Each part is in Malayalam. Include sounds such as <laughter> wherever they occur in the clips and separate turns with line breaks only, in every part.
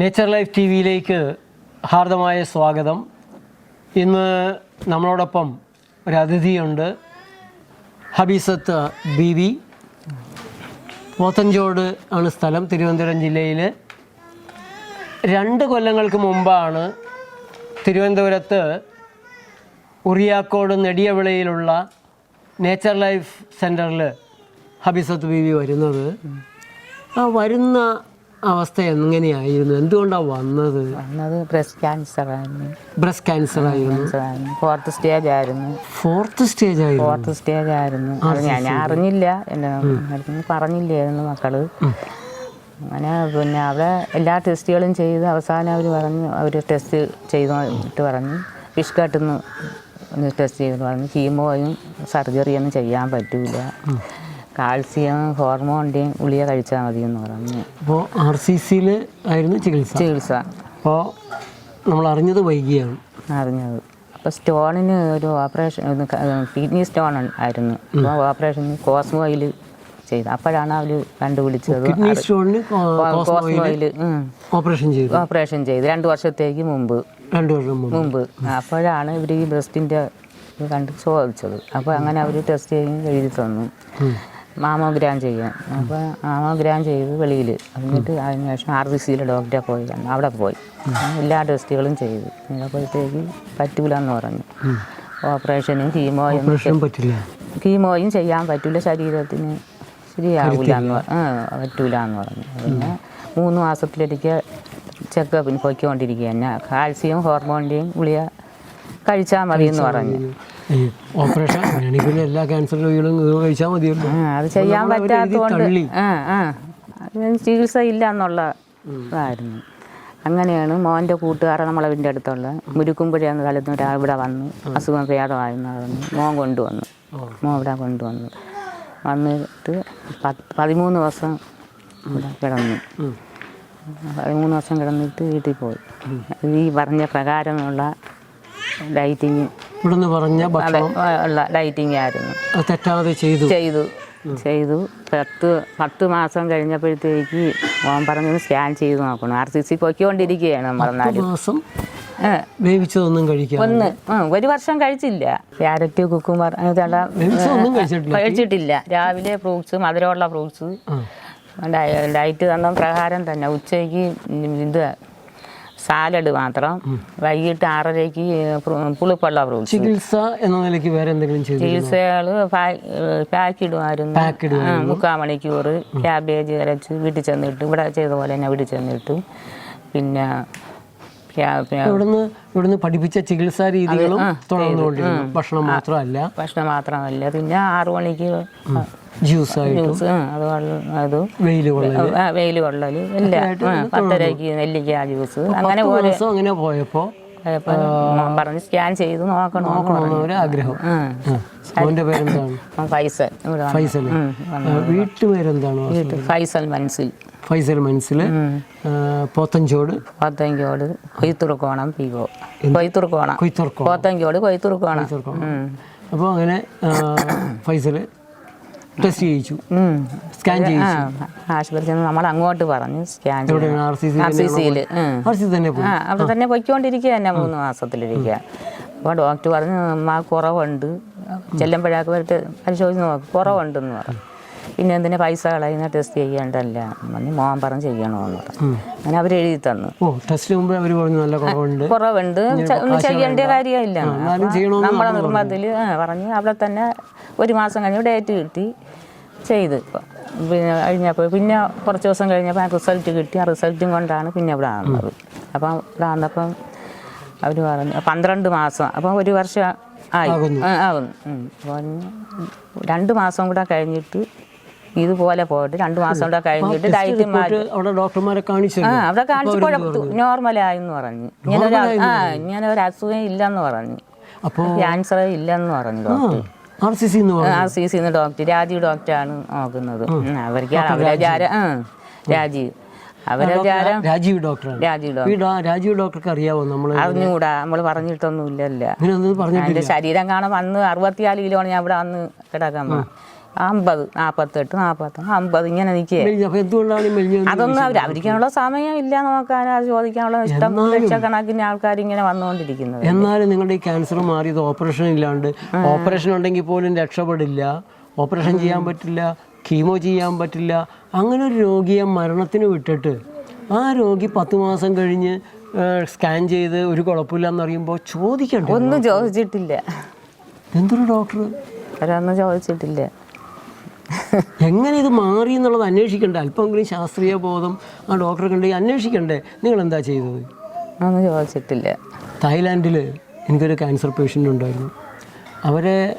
നേച്ചർ ലൈഫ് ടി വിയിലേക്ക് ഹാർദമായ സ്വാഗതം. ഇന്ന് നമ്മളോടൊപ്പം ഒരു അതിഥിയുണ്ട്. ഹബീസത്ത് ബി വി പോത്തഞ്ചോട് ആണ് സ്ഥലം തിരുവനന്തപുരം ജില്ലയിൽ രണ്ട് കൊല്ലങ്ങൾക്ക് മുമ്പാണ് തിരുവനന്തപുരത്ത് ഉറിയാക്കോട് നെടിയവിളയിലുള്ള നേച്ചർ ലൈഫ് സെന്ററിൽ ഹബീസത്ത് ബി വി വരുന്നത്. ആ വരുന്ന അവസ്ഥ എങ്ങനെയായിരുന്നു? എന്തുകൊണ്ടാണ് വന്നത്?
വന്നത് ബ്രസ്റ്റ് ക്യാൻസർ ആയിരുന്നു.
ബ്രസ്റ്റ് ക്യാൻസർ ആയിരുന്നു.
ഫോർത്ത് സ്റ്റേജ് ആയിരുന്നു.
ഫോർത്ത് സ്റ്റേജ് ആയിരുന്നു.
ഫോർത്ത് സ്റ്റേജ് ആയിരുന്നു. അത് ഞാൻ ഞാൻ അറിഞ്ഞില്ല. എന്റെ പറഞ്ഞില്ലായിരുന്നു മക്കൾ. അങ്ങനെ പിന്നെ അവിടെ എല്ലാ ടെസ്റ്റുകളും ചെയ്ത് അവസാനം അവർ പറഞ്ഞു അവർ ടെസ്റ്റ് ചെയ്തിട്ട് പറഞ്ഞു. ഫിഷ് കട്ടിന്ന് ടെസ്റ്റ് ചെയ്ത്. പറഞ്ഞു കീമോയും സർജറിയൊന്നും ചെയ്യാൻ പറ്റൂല. കാൽസ്യം ഹോർമോണിന്റെയും ഉളിയ കഴിച്ചാൽ മതി എന്ന് പറഞ്ഞു.
അപ്പോൾ ആർ സി സിയിൽ ആയിരുന്നു ചികിത്സ.
ചികിത്സ.
അപ്പോൾ നമ്മൾ അറിഞ്ഞത് വൈകിയാണ്.
അറിഞ്ഞത്. അപ്പോൾ സ്റ്റോണിന് ഒരു ഓപ്പറേഷൻ കിഡ്നി സ്റ്റോൺ ആയിരുന്നു. അപ്പോൾ ഓപ്പറേഷൻ കോസ്മോയിൽ ചെയ്തു. അപ്പോഴാണ് അവർ കണ്ടുപിടിച്ചത്. കോസ്മോയിൽ
ഓപ്പറേഷൻ ചെയ്തു.
ഓപ്പറേഷൻ ചെയ്തു. രണ്ട് വർഷത്തേക്ക് മുമ്പ്.
രണ്ട് വർഷം മുമ്പ്.
അപ്പോഴാണ് ഇവർ ഈ ബ്രസ്റ്റിന്റെ കണ്ട് ചോദിച്ചത്. അപ്പോൾ അങ്ങനെ അവർ ടെസ്റ്റ് ചെയ്യും എഴുതി തന്നു. മാമോഗ്രാം ചെയ്യാം അപ്പോൾ മാമോഗ്രാം ചെയ്ത് വെളിയിൽ എന്നിട്ട് അതിന് ശേഷം ആർ ബി സിയിലെ ഡോക്ടറെ പോയി. അവിടെ പോയി. എല്ലാ ടെസ്റ്റുകളും ചെയ്തു. അപ്പോഴത്തേക്ക് പറ്റൂല എന്ന് പറഞ്ഞു. ഓപ്പറേഷനും കീമോയും കീമോയും ചെയ്യാൻ പറ്റില്ല ശരീരത്തിന്. ശരിയാവില്ല എന്ന് പറ്റൂല എന്ന് പറഞ്ഞു. പിന്നെ മൂന്ന് മാസത്തിലൊരിക്കൽ ചെക്കപ്പിന് പോയിക്കൊണ്ടിരിക്കുക തന്നെ കാൽസ്യം ഹോർമോണിന്റെയും ഗുളിക കഴിച്ചാൽ മതി എന്ന് പറഞ്ഞു.
ഈ ഓപ്പറേഷൻ അങ്ങനെയാണെങ്കിൽ പിന്നെ എല്ലാ ക്യാൻസർ രോഗികളും ഇത് കഴിച്ചാൽ മതിയല്ലോ.
അത് ചെയ്യാൻ പറ്റാത്തതുകൊണ്ട് അതിന് ചികിത്സ ഇല്ല എന്നുള്ള ഇതായിരുന്നു. അങ്ങനെയാണ് മോന്റെ കൂട്ടുകാരൻ നമ്മളെ വീടിന്റെ അടുത്തുള്ള. മുരുക്കുമ്പുഴ എന്ന സ്ഥലത്ത് ഇവിടെ വന്നു. അസുഖം ഭേദമായിരുന്നു മോൻ കൊണ്ടുവന്നു. മോൻ ഇവിടെ കൊണ്ടുവന്നു. വന്നിട്ട് പതിമൂന്ന് ദിവസം ഇവിടെ കിടന്നു. പതിമൂന്ന് ദിവസം കിടന്നിട്ട് വീട്ടിൽ പോയി. ഈ പറഞ്ഞ പ്രകാരമുള്ള ഡയറ്റിങ്
ഇവിടുന്ന് പറഞ്ഞ
ഉള്ള ഡയറ്റിങ് ആയിരുന്നു.
തെറ്റാതെ ചെയ്തു.
ചെയ്തു. ചെയ്തു. പത്ത് പത്ത് മാസം കഴിഞ്ഞപ്പോഴത്തേക്ക് ഓൻ പറഞ്ഞു സ്കാൻ ചെയ്ത് നോക്കണം. ആർ സി സി പൊയ്ക്കൊണ്ടിരിക്കുകയാണ് പറഞ്ഞാലും
മാസം വേവിച്ചതൊന്നും കഴിക്കാം
ഒന്ന് ഒരു വർഷം കഴിച്ചില്ല. ക്യാരറ്റ് കുക്കുമ്പർ
വേവിച്ചതൊന്നും കഴിച്ചിട്ടില്ല.
രാവിലെ ഫ്രൂട്ട്സ് മധുരമുള്ള ഫ്രൂട്ട്സ്
ലൈറ്റ്
ഡയറ്റ് തന്ന പ്രകാരം തന്നെ. ഉച്ചയ്ക്ക് ഇത് സാലഡ് മാത്രം. വൈകിട്ട് ആറരയ്ക്ക് പുളിപ്പുള്ള ഫ്രൂട്ട്സ്
ചികിത്സ എന്ന നിലയ്ക്ക് വേറെ എന്തെങ്കിലും
ചികിത്സകൾ പാക്ക് ഇടുമായിരുന്നു
പാക്ക്
ആ, മുക്കാൽ മണിക്കൂർ ക്യാബേജ് അരച്ച് വീട്ടിൽ ചെന്നിട്ട്. ഇവിടെ ചെയ്ത പോലെ തന്നെ വീട്ടിൽ ചെന്നിട്ട്. പിന്നെ
ഇവിടുന്ന് ഇവിടുന്ന് പഠിപ്പിച്ച ചികിത്സാ രീതികളും തുടർന്നുകൊണ്ടിരുന്നു. ഭക്ഷണം മാത്രമല്ല.
ഭക്ഷണം മാത്രമല്ല. പിന്നെ ആറു മണിക്ക്
ജ്യൂസ്
ജ്യൂസ് അത് അത്
വെയിൽ
വെയിൽ കൊള്ളൽ ഇല്ല ആ, പത്തരയ്ക്ക് നെല്ലിക്ക ജ്യൂസ്. അങ്ങനെ പോലെ
അങ്ങനെ പോയപ്പോൾ
പറഞ്ഞ് സ്കാൻ ചെയ്ത് നോക്കണം
ആഗ്രഹം.
ഫൈസൽ
ഫൈസൽ വീട്ടുപേരെന്താണ്?
ഫൈസൽ മനസ്സിൽ
ഫൈസൽ മനസ്സിൽ പോത്തഞ്ചോട്.
പോത്തഞ്ചോട് കൊയ്ത്തുറുക്കോണം പീകോ. കൊയ്ത്തുറുക്കോണം.
കൊയ്ത്തുറക്കോ
പോത്തങ്കോട് കൊയ്ത്തുറുക്കോണം.
അപ്പോൾ അങ്ങനെ ഫൈസൽ ടെസ്റ്റ് ചെയ്യിച്ചു. സ്കാൻ ചെയ്യിച്ചു.
ആശുപത്രി ചെന്ന് നമ്മൾ അങ്ങോട്ട് പറഞ്ഞു സ്കാൻ
തന്നെ
അവിടെ തന്നെ പൊയ്ക്കൊണ്ടിരിക്കുക തന്നെ മൂന്ന് മാസത്തിലിരിക്കുക. അപ്പോൾ ഡോക്ടർ പറഞ്ഞു അമ്മ കുറവുണ്ട്. ചെല്ലുമ്പോഴേക്ക് പരിശോധിച്ച് നോക്ക് കുറവുണ്ടെന്ന് പറഞ്ഞു. പിന്നെ എന്തിനാ പൈസ കളയുന്ന ടെസ്റ്റ് ചെയ്യേണ്ടല്ല പറഞ്ഞു മോൻ പറഞ്ഞ് ചെയ്യണമെന്ന് പറഞ്ഞു. അങ്ങനെ അവർ എഴുതി തന്നു.
ഓ ടെസ്റ്റ് മുമ്പേ അവർ പറഞ്ഞു നല്ല കുറവുണ്ട്.
കുറവുണ്ട്. ഒന്നും ചെയ്യേണ്ട കാര്യമില്ല. നമ്മളെ നിർമ്മത്തിൽ പറഞ്ഞ്. അവിടെ തന്നെ ഒരു മാസം കഴിഞ്ഞ് ഡേറ്റ് കിട്ടി. ചെയ്ത് പിന്നെ കഴിഞ്ഞപ്പോൾ പിന്നെ കുറച്ച് ദിവസം കഴിഞ്ഞപ്പോൾ റിസൾട്ട് കിട്ടി. ആ റിസൾട്ടും കൊണ്ടാണ് പിന്നെ ഇവിടെ ആകുന്നത് അപ്പം ഇവിടെ ആകുന്നപ്പം അവർ പറഞ്ഞു പന്ത്രണ്ട് മാസം. അപ്പം ഒരു വർഷം ആയി. ആകുന്നു. ഉം. രണ്ട് മാസം കൂടെ കഴിഞ്ഞിട്ട് ഇതുപോലെ പോയിട്ട് രണ്ടു മാസം കൂടെ കഴിഞ്ഞിട്ട് ഡയറ്റ് മാറ്റി
അവിടെ ഡോക്ടർമാരെ കാണിച്ചു
ആ അവിടെ കാണിച്ചു കുഴപ്പത്തു നോർമലായെന്ന് പറഞ്ഞു. ഇങ്ങനെ ഒരു ആ ഇങ്ങനെ ഒരു അസുഖം ഇല്ലെന്ന് പറഞ്ഞു.
അപ്പോൾ
ക്യാൻസർ ഇല്ലെന്ന് പറഞ്ഞു doctor.
R C C
R C സിന്ന് ഡോക്ടർ. രാജീവ് ഡോക്ടറാണ് നോക്കുന്നത് അവർക്ക് അവരെ രാജീവ്.
രാജീവ്.
ഡോക്ടർ
രാജീവ് ഡോക്ടർക്ക് അറിയാവോ നമ്മൾ
അറിഞ്ഞുകൂടാ നമ്മൾ പറഞ്ഞിട്ടൊന്നും ഇല്ലല്ലോ ശരീരം കാണാൻ വന്ന് അറുപത്തിനാല് കിലോ ആണ് ഞാൻ ഇവിടെ വന്ന് കിടക്കാൻ അമ്പത് നാൽപ്പത്തെട്ട് നാൽപ്പത്തൊന്ന് അമ്പത് ഇങ്ങനെ നിൽക്കുക അതൊന്നും അവർ അവരിക്കാനുള്ള സമയം ഇല്ല നോക്കാൻ അത് ചോദിക്കാനുള്ള ഇഷ്ടം. ലക്ഷക്കണക്കിന് ആൾക്കാർ ഇങ്ങനെ വന്നുകൊണ്ടിരിക്കുന്നത്.
എന്നാലും നിങ്ങളുടെ ഈ ക്യാൻസർ മാറിയത് ഓപ്പറേഷൻ ഇല്ലാണ്ട് ഓപ്പറേഷൻ ഉണ്ടെങ്കിൽ പോലും രക്ഷപ്പെടില്ല. ഓപ്പറേഷൻ ചെയ്യാൻ പറ്റില്ല കീമോ ചെയ്യാൻ പറ്റില്ല. അങ്ങനെ ഒരു രോഗിയെ മരണത്തിന് വിട്ടിട്ട് ആ രോഗി പത്ത് മാസം കഴിഞ്ഞ് സ്കാൻ ചെയ്ത് ഒരു കുഴപ്പമില്ല എന്ന് പറയുമ്പോൾ ചോദിക്കണ്ട
ഒന്നും ചോദിച്ചിട്ടില്ല.
എന്തൊരു ഡോക്ടർ
അവരൊന്നും ചോദിച്ചിട്ടില്ല.
എങ്ങനെ ഇത് മാറി എന്നുള്ളത് അന്വേഷിക്കണ്ടേ? അല്പമെങ്കിലും ശാസ്ത്രീയ ബോധം ആ ഡോക്ടറെ കണ്ട് അന്വേഷിക്കണ്ടേ? നിങ്ങൾ എന്താ ചെയ്തത്?
ഒന്നും ചോദിച്ചിട്ടില്ല.
തായ്ലാൻഡിൽ എനിക്കൊരു ക്യാൻസർ പേഷ്യന്റ് ഉണ്ടായിരുന്നു. അവരെ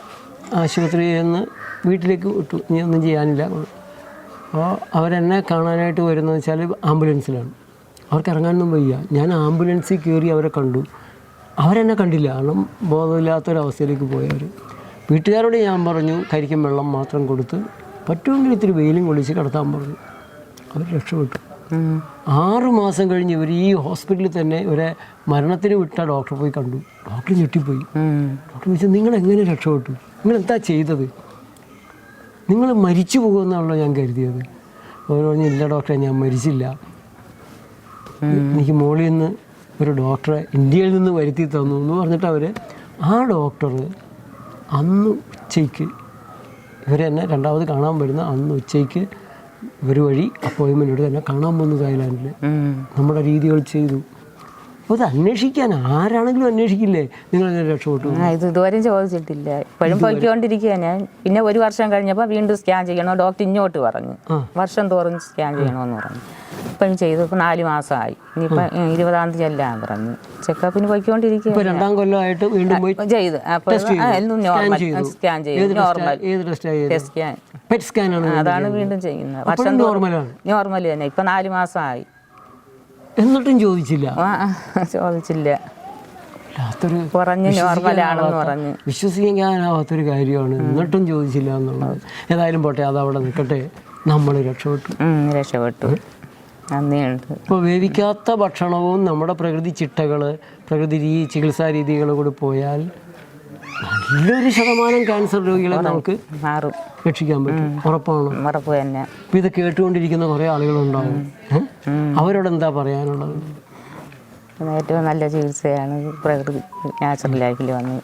ആശുപത്രിയിൽ നിന്ന് വീട്ടിലേക്ക് വിട്ടു. ഇനി ഒന്നും ചെയ്യാനില്ല. അപ്പോൾ അവരെന്നെ കാണാനായിട്ട് വരുന്നത് വെച്ചാൽ ആംബുലൻസിലാണ്. അവർക്ക് ഇറങ്ങാനൊന്നും വയ്യ. ഞാൻ ആംബുലൻസിൽ കയറി അവരെ കണ്ടു. അവരെന്നെ കണ്ടില്ല. കാരണം ബോധമില്ലാത്തൊരവസ്ഥയിലേക്ക് പോയവർ വീട്ടുകാരോട് ഞാൻ പറഞ്ഞു കരിക്കും വെള്ളം മാത്രം കൊടുത്ത് പറ്റുമെങ്കിൽ ഇത്തിരി വെയിലും കൊള്ളിച്ച് കിടത്താൻ പറഞ്ഞു. അവർ രക്ഷപ്പെട്ടു. ആറു മാസം കഴിഞ്ഞ് ഇവർ ഈ ഹോസ്പിറ്റലിൽ തന്നെ ഇവരെ മരണത്തിന് വിട്ട ഡോക്ടറെ പോയി കണ്ടു. ഡോക്ടർ ഞെട്ടിപ്പോയി. ഡോക്ടർ ചോദിച്ചു നിങ്ങൾ എങ്ങനെ രക്ഷപ്പെട്ടു? നിങ്ങൾ എന്താ ചെയ്തത്? നിങ്ങൾ മരിച്ചു പോകുമെന്നാണല്ലോ ഞാൻ കരുതിയത്. അവർ പറഞ്ഞു ഇല്ല ഡോക്ടറെ ഞാൻ മരിച്ചില്ല. എനിക്ക് മോളിൽ നിന്ന് ഒരു ഡോക്ടറെ ഇന്ത്യയിൽ നിന്ന് വരുത്തി തന്നു എന്ന് പറഞ്ഞിട്ട് അവർ ആ ഡോക്ടർ അന്ന് ഉച്ചയ്ക്ക് ഇവരെന്നെ രണ്ടാമത് കാണാൻ വരുന്ന അന്ന് ഉച്ചയ്ക്ക് ഒരു വഴി അപ്പോയിൻമെന്റ് എടുത്ത് എന്നെ കാണാൻ വന്നു തായ്ലാൻഡിൽ. നമ്മുടെ രീതികൾ ചെയ്തു അപ്പോൾ അത് അന്വേഷിക്കാൻ ആരാണെങ്കിലും അന്വേഷിക്കില്ലേ? നിങ്ങൾ അങ്ങനെ രക്ഷപ്പെട്ടു.
ആ, ഇത് ഇതുവരെയും ചോദിച്ചിട്ടില്ല. ഇപ്പോഴും പൊയ്ക്കൊണ്ടിരിക്കുക ഞാൻ. പിന്നെ ഒരു വർഷം കഴിഞ്ഞപ്പോൾ വീണ്ടും സ്കാൻ ചെയ്യണോ? ഡോക്ടർ ഇങ്ങോട്ട് പറഞ്ഞു.
ആ.
വർഷം തോറും സ്കാൻ ചെയ്യണമെന്ന് പറഞ്ഞു. ഇപ്പോഴും ചെയ്തു ഇപ്പം നാല് മാസമായി. ഇനിയിപ്പോൾ ഇരുപതാം തീയതി എല്ലാം പറഞ്ഞു. ചെക്കപ്പിന് പോയിക്കൊണ്ടിരിക്കുക
ഇപ്പോൾ രണ്ടാം കൊല്ലമായിട്ട് വീണ്ടും പോയി
ചെയ്തു. അപ്പോൾ എല്ലാം നോർമൽ സ്കാൻ ചെയ്തു. നോർമൽ.
ഏത് ടെസ്റ്റ്
സ്കാൻ.
പെറ്റ് സ്കാനാണ്
അതാണ് വീണ്ടും ചെയ്യുന്നത്. വർഷം നോർമൽ തന്നെ. ഇപ്പം നാല് മാസമായി.
എന്നിട്ടും ചോദിച്ചില്ല.
ചോദിച്ചില്ല.
വല്ലാത്തൊരു
കുറഞ്ഞ് നോർമലാണെന്ന് പറഞ്ഞു.
വിശ്വസിക്കാനാവാത്തൊരു കാര്യമാണ്. എന്നിട്ടും ചോദിച്ചില്ല എന്നുള്ളത്. ഏതായാലും പോട്ടെ അത് അവിടെ നിൽക്കട്ടെ. നമ്മൾ രക്ഷപ്പെട്ടു.
രക്ഷപ്പെട്ടു. നന്ദിയുണ്ട്.
ഇപ്പോൾ വേവിക്കാത്ത ഭക്ഷണവും നമ്മുടെ പ്രകൃതി ചിട്ടകൾ പ്രകൃതി ചികിത്സാ രീതികൾ കൂടി പോയാൽ നല്ലൊരു ശതമാനം ക്യാൻസർ രോഗികളെ നമുക്ക്
മാറും.
രക്ഷിക്കാൻ പറ്റും. ഉറപ്പാണ്?
ഉറപ്പ് തന്നെ.
ഇപ്പം ഇത് കേട്ടുകൊണ്ടിരിക്കുന്ന കുറേ ആളുകളുണ്ടാവും. അവരോട് എന്താ പറയാനുള്ളത്?
ഏറ്റവും നല്ല ചികിത്സയാണ് പ്രകൃതി നാച്ചുറൽ ലൈഫിൽ വന്ന്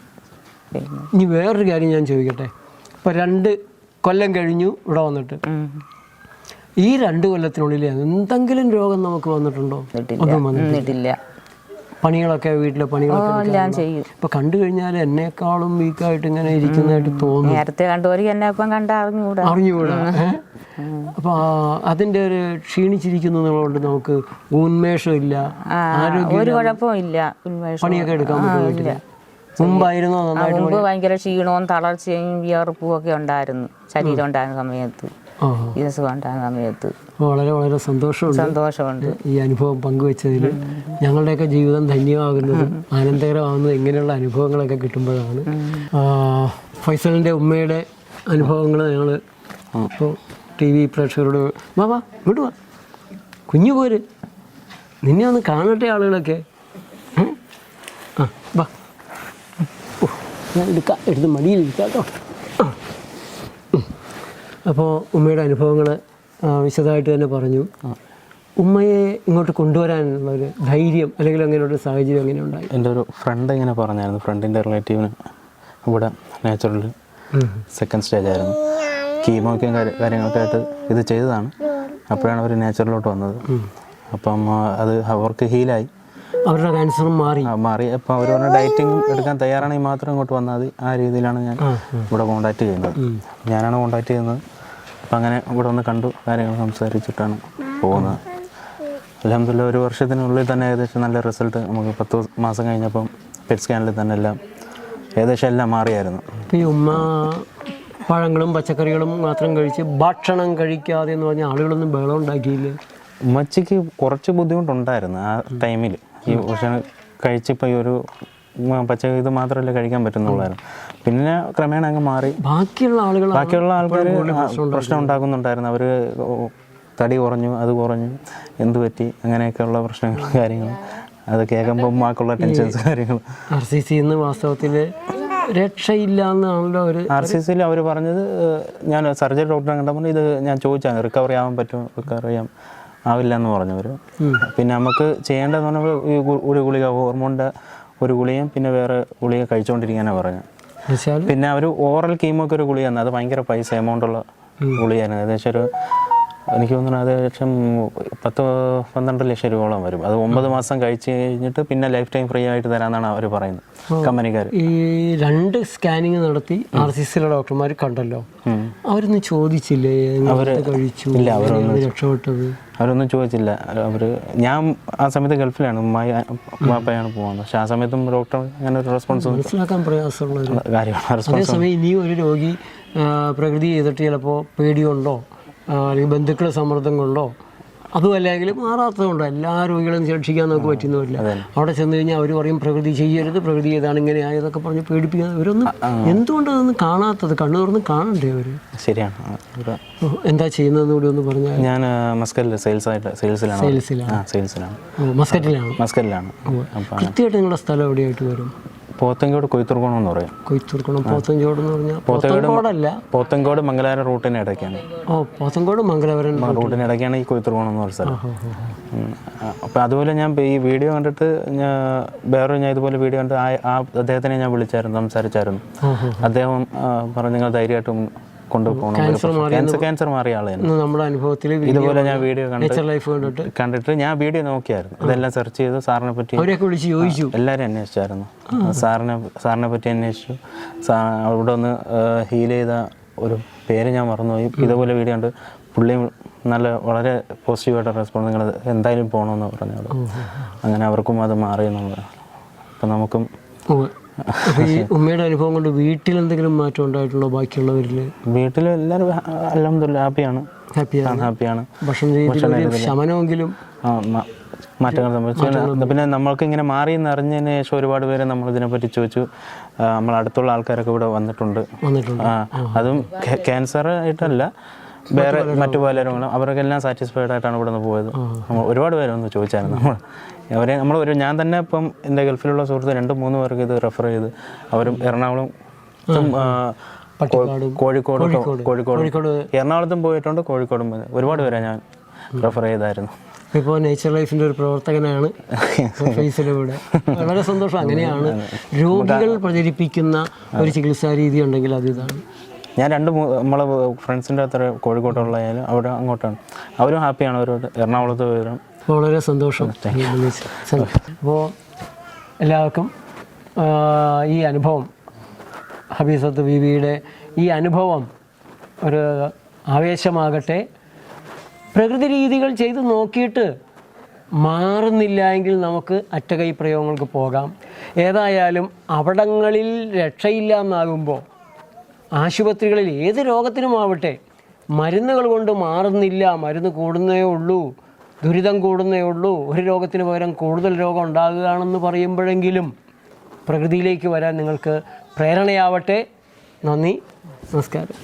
ഇനി വേറൊരു കാര്യം ഞാൻ ചോദിക്കട്ടെ? ഇപ്പൊ രണ്ട് കൊല്ലം കഴിഞ്ഞു ഇവിടെ വന്നിട്ട്. ഈ രണ്ട് കൊല്ലത്തിനുള്ളിൽ എന്തെങ്കിലും രോഗം നമുക്ക് വന്നിട്ടുണ്ടോ? ഒന്നും വന്നിട്ടില്ല. പണികളൊക്കെ വീട്ടിലെ പണികളൊക്കെ
ചെയ്യും.
ഇപ്പൊ കണ്ടു കഴിഞ്ഞാൽ എന്നെക്കാളും വീക്കായിട്ട് ഇങ്ങനെ ഇരിക്കുന്നതായിട്ട് തോന്നും.
നേരത്തെ കണ്ടവർക്ക് എന്നെ ഇപ്പം കണ്ട അറിഞ്ഞുകൂടാ.
അറിഞ്ഞുകൂടാ? അപ്പൊ അതിന്റെ ഒരു ക്ഷീണിച്ചിരിക്കുന്നു ക്ഷീണിച്ചിരിക്കുന്നതുകൊണ്ട് നമുക്ക് ഉന്മേഷം ഇല്ല
ഒരു കുഴപ്പവും ഇല്ല
പണിയൊക്കെ എടുക്കാൻ പറ്റില്ല മുമ്പായിരുന്നോ?
മുമ്പ് ഭയങ്കര ക്ഷീണവും തളർച്ചയും വിയർപ്പും ഒക്കെ ഉണ്ടായിരുന്നു. ശരീരം ഉണ്ടായിരുന്ന സമയത്ത്. ഉണ്ടായിരുന്ന സമയത്ത്.
വളരെ വളരെ സന്തോഷമുണ്ട്.
സന്തോഷമുണ്ട്.
ഈ അനുഭവം പങ്കുവെച്ചതിൽ ഞങ്ങളുടെയൊക്കെ ജീവിതം ധന്യമാകുന്നതും ആനന്ദകരമാകുന്നതും ഇങ്ങനെയുള്ള അനുഭവങ്ങളൊക്കെ കിട്ടുമ്പോഴാണ്. ഫൈസലിന്റെ ഉമ്മയുടെ അനുഭവങ്ങൾ ഞങ്ങൾ ഇപ്പോൾ ടി വി പ്രേക്ഷകരോട് വാ വാ. കുഞ്ഞു പോര്. നിന്നെ ഒന്ന് കാണട്ടെ ആളുകളൊക്കെ. ആ വാ. ഞാൻ എടുക്കാം എടുത്ത് മടിയിൽ ഇരിക്കാം കേട്ടോ അപ്പോൾ ഉമ്മയുടെ അനുഭവങ്ങൾ വിശദമായിട്ട് തന്നെ പറഞ്ഞു. ഉമ്മയെ ഇങ്ങോട്ട് കൊണ്ടുവരാനുള്ള ഒരു ധൈര്യം അല്ലെങ്കിൽ അങ്ങനെയുള്ള ഒരു സാഹചര്യം എങ്ങനെ ഉണ്ടായി?
എന്റെ ഒരു ഫ്രണ്ട് ഇങ്ങനെ പറഞ്ഞായിരുന്നു. ഫ്രണ്ടിന്റെ റിലേറ്റീവിന് ഇവിടെ നാച്ചുറൽ സെക്കൻഡ് സ്റ്റേജ് ആയിരുന്നു. കീമോക്കും കാര്യ- കാര്യങ്ങളൊക്കെ ആയിട്ട് ഇത് ചെയ്തതാണ്. അപ്പോഴാണ് അവർ നാച്ചുറലോട്ട് വന്നത്. അപ്പം അത് അവർക്ക് ഹീലായി
അവരുടെ ക്യാൻസറും മാറി.
മാറി. അപ്പോൾ അവർ പറഞ്ഞ ഡയറ്റിംഗ് എടുക്കാൻ തയ്യാറാണെങ്കിൽ മാത്രം ഇങ്ങോട്ട് വന്നാൽ മതി. ആ രീതിയിലാണ് ഞാൻ ഇവിടെ കോണ്ടാക്ട് ചെയ്യുന്നത്. ഞാനാണ് കോണ്ടാക്ട് ചെയ്യുന്നത്. അപ്പം അങ്ങനെ ഇവിടെ വന്ന് കണ്ടു കാര്യങ്ങൾ സംസാരിച്ചിട്ടാണ് പോകുന്നത്. അലഹമില്ല ഒരു വർഷത്തിനുള്ളിൽ തന്നെ ഏകദേശം നല്ല റിസൾട്ട് നമുക്ക് പത്ത് മാസം കഴിഞ്ഞപ്പം പെറ്റ് സ്കാനിൽ തന്നെ എല്ലാം ഏകദേശം എല്ലാം മാറിയായിരുന്നു.
ഈ ഉമ്മ പഴങ്ങളും പച്ചക്കറികളും മാത്രം കഴിച്ച് ഭക്ഷണം കഴിക്കാതെ എന്ന് പറഞ്ഞാൽ ആളുകളൊന്നും ബഹളം ഉണ്ടാക്കിയില്ലേ.
ഉമ്മച്ചിക്ക് കുറച്ച് ബുദ്ധിമുട്ടുണ്ടായിരുന്നു ആ ടൈമിൽ ഈ ഭക്ഷണം കഴിച്ചിപ്പോൾ ഈ ഒരു പച്ചക്കറി ഇത് മാത്രമല്ല കഴിക്കാൻ പറ്റുന്നുള്ളായിരുന്നു. പിന്നെ ക്രമേണ അങ്ങ് മാറി.
ബാക്കിയുള്ള ആളുകൾ
ബാക്കിയുള്ള ആൾക്കാർ പ്രശ്നം ഉണ്ടാക്കുന്നുണ്ടായിരുന്നു. അവർ തടി കുറഞ്ഞു അത് കുറഞ്ഞു എന്ത് പറ്റി അങ്ങനെയൊക്കെയുള്ള പ്രശ്നങ്ങളും കാര്യങ്ങളും. അത് കേൾക്കുമ്പോൾ ബാക്കിയുള്ള ടെൻഷൻസ് കാര്യങ്ങൾ
ആർ സി സി എന്ന് വാസ്തവത്തിൽ രക്ഷയില്ല എന്നാണല്ലോ അവർ
ആർ സി സിയിൽ അവർ പറഞ്ഞത് ഞാൻ സർജറി ഡോക്ടറെ കണ്ടപ്പോൾ ഇത് ഞാൻ ചോദിച്ചാണ് റിക്കവറി ആവാൻ പറ്റും റിക്കവറി ചെയ്യാം ആവില്ല എന്ന് പറഞ്ഞു അവർ പിന്നെ നമുക്ക് ചെയ്യേണ്ടതെന്ന് പറഞ്ഞാൽ ഈ ഒരു ഗുളിക ഹോർമോണിന്റെ ഒരു ഗുളിയും പിന്നെ വേറെ ഗുളിക കഴിച്ചുകൊണ്ടിരിക്കാനാണ് പറഞ്ഞത്. പിന്നെ അവർ ഓറൽ കീമോക്ക് ഒരു ഗുളിക തന്നെ അത് ഭയങ്കര പൈസ എമൗണ്ട് ഉള്ള ഗുളികയാണ് ഏകദേശം ഒരു എനിക്ക് തോന്നുന്നു അത് ഏകദേശം പത്ത് പന്ത്രണ്ട് ലക്ഷം രൂപയോളം വരും. അത് ഒമ്പത് മാസം കഴിച്ച് കഴിഞ്ഞിട്ട് പിന്നെ ലൈഫ് ടൈം ഫ്രീ ആയിട്ട് തരാമെന്നാണ് അവർ പറയുന്നത്. കമ്പനിക്കാർ
ഈ രണ്ട് സ്കാനിങ് നടത്തി ആർ സി സിയിലെ ഡോക്ടർമാർ കണ്ടല്ലോ. അവരൊന്നും ചോദിച്ചില്ലേ? അവർ കഴിച്ചു? അവരൊന്നും രക്ഷപ്പെട്ടത്?
അവരൊന്നും ചോദിച്ചില്ല. അവർ ഞാൻ ആ സമയത്ത് ഗൾഫിലാണ്. ഉമ്മായി ഉമ്മാപ്പയാണ് പോകുന്നത് പക്ഷെ ആ സമയത്തും ഡോക്ടർ അങ്ങനെ ഒരു റെസ്പോൺസ്
മനസ്സിലാക്കാൻ പ്രയാസമുള്ള
കാര്യമാണ്.
അതേസമയം ഇനിയും ഒരു രോഗി പ്രകൃതി ചെയ്തിട്ട് ചിലപ്പോൾ പേടിയുണ്ടോ? അല്ലെങ്കിൽ ബന്ധുക്കളുടെ സമ്മർദ്ദം കൊണ്ടോ അതും അല്ലെങ്കിൽ മാറാത്തതുകൊണ്ടോ എല്ലാ രോഗികളും രക്ഷിക്കാൻ നമുക്ക് പറ്റുന്നില്ല അവിടെ ചെന്ന് കഴിഞ്ഞാൽ അവർ പറയും പ്രകൃതി ചെയ്യരുത് പ്രകൃതി ചെയ്താണ് ഇങ്ങനെ ആയതൊക്കെ പറഞ്ഞ് പേടിപ്പിക്കാൻ ഇവരൊന്നും എന്തുകൊണ്ട് അതൊന്നും കാണാത്തത്? കണ്ണു തുറന്ന് കാണണ്ടേ അവർ
ശരിയാണ്.
എന്താ ചെയ്യുന്നതെന്ന് കൂടി ഒന്ന് പറഞ്ഞാൽ
ഞാൻ മസ്കറ്റിൽ സെയിൽസ് ആയിട്ട് സെയിൽസിലാണ്
സെയിൽസിലാണ്
മസ്കറ്റിലാണ് സെയിൽസിലാണ്
ഓ, മസ്കറ്റിലാണ്. കൃത്യമായിട്ട് നിങ്ങളുടെ സ്ഥലം എവിടെയായിട്ട് വരും?
പോത്തങ്കോട് കൊയ്ത്തുർക്കോണം എന്ന് പറയും
കൊയ്ത്തൂർക്കണം പോത്തഞ്ചോട് എന്ന് പറഞ്ഞാൽ പോത്തങ്കോടല്ല.
പോത്തങ്കോട് മംഗലാപുരം റൂട്ടിന് ഇടയ്ക്കാണ്.
ഓ പോത്തങ്കോട് മംഗലാപുരം
ആ റൂട്ടിന് ഇടയ്ക്കാണ് ഈ കൊയ്ത്തുർക്കോണം എന്ന് പറഞ്ഞ സ്ഥലം. അപ്പം അതുപോലെ ഞാൻ ഈ വീഡിയോ കണ്ടിട്ട് ഞാൻ വേറെ ഞാൻ ഇതുപോലെ വീഡിയോ കണ്ട് ആ ആ അദ്ദേഹത്തിനെ ഞാൻ വിളിച്ചായിരുന്നു സംസാരിച്ചായിരുന്നു. അദ്ദേഹം ആ, പറഞ്ഞു നിങ്ങൾ ധൈര്യമായിട്ടും കൊണ്ടുപോകണം ക്യാൻസർ ക്യാൻസർ മാറിയ ആളാണ്
ഇന്ന് നമ്മുടെ അനുഭവത്തിൽ
ഇതുപോലെ ഞാൻ വീഡിയോ
ലൈഫ് കണ്ടിട്ട്
കണ്ടിട്ട് ഞാൻ വീഡിയോ നോക്കിയായിരുന്നു. ഇതെല്ലാം സെർച്ച് ചെയ്തു സാറിനെ പറ്റി
അവരെയൊക്കെ വിളിച്ച് ചോദിച്ചു.
എല്ലാവരും അന്വേഷിച്ചായിരുന്നു. സാറിനെ സാറിനെ പറ്റി അന്വേഷിച്ചു. അവിടെ ഒന്ന് ഹീൽ ചെയ്ത ഒരു പേര് ഞാൻ മറന്നുപോയി. ഇതുപോലെ വീഡിയോ ഉണ്ട് പുള്ളി നല്ല വളരെ പോസിറ്റീവായിട്ട് റെസ്പോൺസ് നിങ്ങൾ എന്തായാലും പോകണമെന്ന് പറഞ്ഞു. അങ്ങനെ അവർക്കും അത് മാറി എന്നുള്ളതാണ്. അപ്പം നമുക്കും
ഈ ഉമ്മയുടെ അനുഭവം കൊണ്ട് വീട്ടിൽ എന്തെങ്കിലും മാറ്റം ഉണ്ടായിട്ടുണ്ടോ ബാക്കിയുള്ളവരിൽ?
വീട്ടിൽ എല്ലാവരും അലഹമില്ല ഹാപ്പിയാണ്.
ഹാപ്പിയാണ്.
ഹാപ്പിയാണ്.
ഭക്ഷണ രീതിയിൽ ശമനമെങ്കിലും
മാറ്റങ്ങൾ സംഭവിച്ചു. പിന്നെ നമ്മൾക്ക് ഇങ്ങനെ മാറി എന്ന് അറിഞ്ഞതിന് ശേഷം ഒരുപാട് പേര് നമ്മൾ ഇതിനെപ്പറ്റി ചോദിച്ചു. നമ്മൾ അടുത്തുള്ള ആൾക്കാരൊക്കെ ഇവിടെ വന്നിട്ടുണ്ട്.
വന്നിട്ടുണ്ട്.
അതും ക്യാൻസർ ആയിട്ടല്ല വേറെ മറ്റു പലരും അവരൊക്കെ എല്ലാം സാറ്റിസ്ഫൈഡ് ആയിട്ടാണ് ഇവിടെ നിന്ന് പോയത് ഒരുപാട് പേര് വന്ന് ചോദിച്ചായിരുന്നു നമ്മൾ അവരെ നമ്മൾ ഒരു ഞാൻ തന്നെ ഇപ്പം എന്റെ ഗൾഫിലുള്ള സുഹൃത്ത് രണ്ട് മൂന്ന് പേർക്ക് ഇത് റെഫർ ചെയ്ത് അവരും എറണാകുളം കോഴിക്കോട് കോഴിക്കോട്. എറണാകുളത്തും പോയിട്ടുണ്ട് കോഴിക്കോടും പോയി. ഒരുപാട് പേരെ ഞാൻ റെഫർ ചെയ്തായിരുന്നു.
ഇപ്പോൾ നേച്ചർ ലൈഫിന്റെ ഒരു പ്രവർത്തകനാണ് <laughs> ഫേസിലൂടെ വളരെ സന്തോഷം. അങ്ങനെയാണ് രോഗികൾ പ്രചരിപ്പിക്കുന്ന ഒരു ചികിത്സാ രീതി ഉണ്ടെങ്കിൽ അത് ഇതാണ്.
ഞാൻ രണ്ട് നമ്മളെ ഫ്രണ്ട്സിന്റെ അത്ര കോഴിക്കോട്ടുള്ളയാലും അവിടെ അങ്ങോട്ടാണ്. അവരും ഹാപ്പിയാണ് അവരോട്. എറണാകുളത്ത് വരും
വളരെ സന്തോഷം. അപ്പോൾ എല്ലാവർക്കും ഈ അനുഭവം ഹബീസത്ത് ബീവിയുടെ ഈ അനുഭവം ഒരു ആവേശമാകട്ടെ. പ്രകൃതി രീതികൾ ചെയ്ത് നോക്കിയിട്ട് മാറുന്നില്ല എങ്കിൽ നമുക്ക് അറ്റകൈ പ്രയോഗങ്ങൾക്ക് പോകാം. ഏതായാലും അവിടങ്ങളിൽ രക്ഷയില്ല എന്നാകുമ്പോൾ ആശുപത്രികളിൽ ഏത് രോഗത്തിനുമാവട്ടെ മരുന്നുകൾ കൊണ്ട് മാറുന്നില്ല മരുന്ന് കൂടുന്നേ ഉള്ളൂ ദുരിതം കൂടുന്നേ ഉള്ളൂ ഒരു രോഗത്തിന് പകരം കൂടുതൽ രോഗം ഉണ്ടാകുകയാണെന്ന് പറയുമ്പോഴെങ്കിലും പ്രകൃതിയിലേക്ക് വരാൻ നിങ്ങൾക്ക് പ്രേരണയാവട്ടെ. നന്ദി നമസ്കാരം.